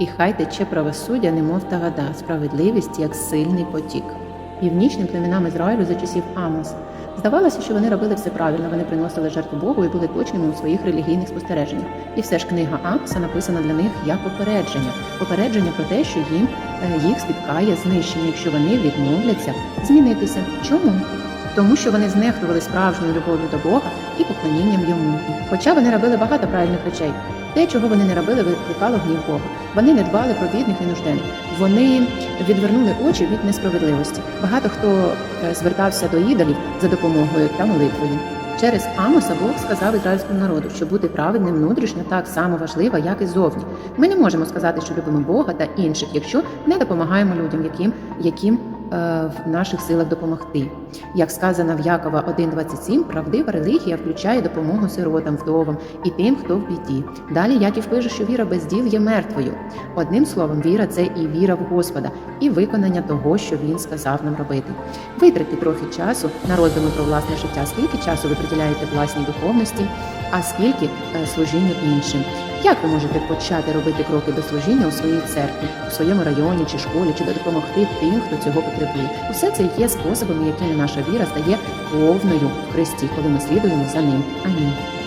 і хай тече правосуддя, немов та вода, справедливість як сильний потік. Північним племенам Ізраїлю за часів Амос. Здавалося, що вони робили все правильно, вони приносили жертву Богу і були точними у своїх релігійних спостереженнях. І все ж книга Амоса написана для них як попередження, попередження про те, що їм е, їх спіткає знищення, якщо вони відмовляться змінитися. Чому? Тому що вони знехтували справжньою любов'ю до Бога і поклонінням йому. Хоча вони робили багато правильних речей. Те, чого вони не робили, викликало гнів Бога. Вони не дбали про бідних і нужденних. Вони відвернули очі від несправедливості. Багато хто е, звертався до ідолів за допомогою та молитвою. Через Амоса Бог сказав ізраїльському народу, що бути праведним внутрішньо так само важливо, як і зовні. Ми не можемо сказати, що любимо Бога та інших, якщо не допомагаємо людям, яким, яким в наших силах допомогти. Як сказано в Якова 1.27, правдива релігія включає допомогу сиротам, вдовам і тим, хто в біді. Далі Яків пише, що віра без діл є мертвою. Одним словом, віра це і віра в Господа, і виконання того, що він сказав нам робити. Витратьте трохи часу на роздуми про власне життя. Скільки часу ви приділяєте власній духовності, а скільки е, служінню іншим? Як ви можете почати робити кроки до служіння у своїй церкві, у своєму районі чи школі, чи допомогти тим, хто цього потребує? Усе це є способами, якими наша віра стає повною в Христі, коли ми слідуємо за ним. Амінь.